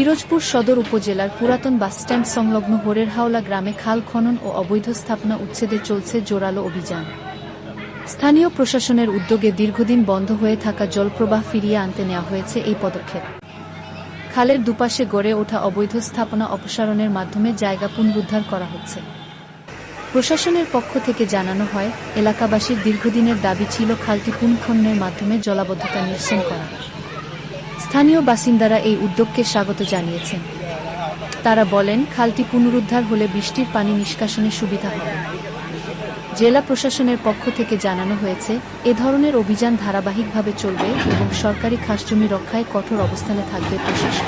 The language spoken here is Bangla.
পিরোজপুর সদর উপজেলার পুরাতন বাসস্ট্যান্ড সংলগ্ন হোরের হাওলা গ্রামে খাল খনন ও অবৈধ স্থাপনা উচ্ছেদে চলছে জোরালো অভিযান। স্থানীয় প্রশাসনের উদ্যোগে দীর্ঘদিন বন্ধ হয়ে থাকা জলপ্রবাহ ফিরিয়ে আনতে নেওয়া হয়েছে এই পদক্ষেপ। খালের দুপাশে গড়ে ওঠা অবৈধ স্থাপনা অপসারণের মাধ্যমে জায়গা পুনরুদ্ধার করা হচ্ছে। প্রশাসনের পক্ষ থেকে জানানো হয়, এলাকাবাসীর দীর্ঘদিনের দাবি ছিল খালটি পুনঃখননের মাধ্যমে জলাবদ্ধতা নিরসন করা। স্থানীয় বাসিন্দারা এই উদ্যোগকে স্বাগত জানিয়েছেন। তারা বলেন, খালটি পুনরুদ্ধার হলে বৃষ্টির পানি নিষ্কাশনে সুবিধা হবে। জেলা প্রশাসনের পক্ষ থেকে জানানো হয়েছে, এ ধরনের অভিযান ধারাবাহিকভাবে চলবে এবং সরকারি খাসজমি রক্ষায় কঠোর অবস্থানে থাকবে প্রশাসন।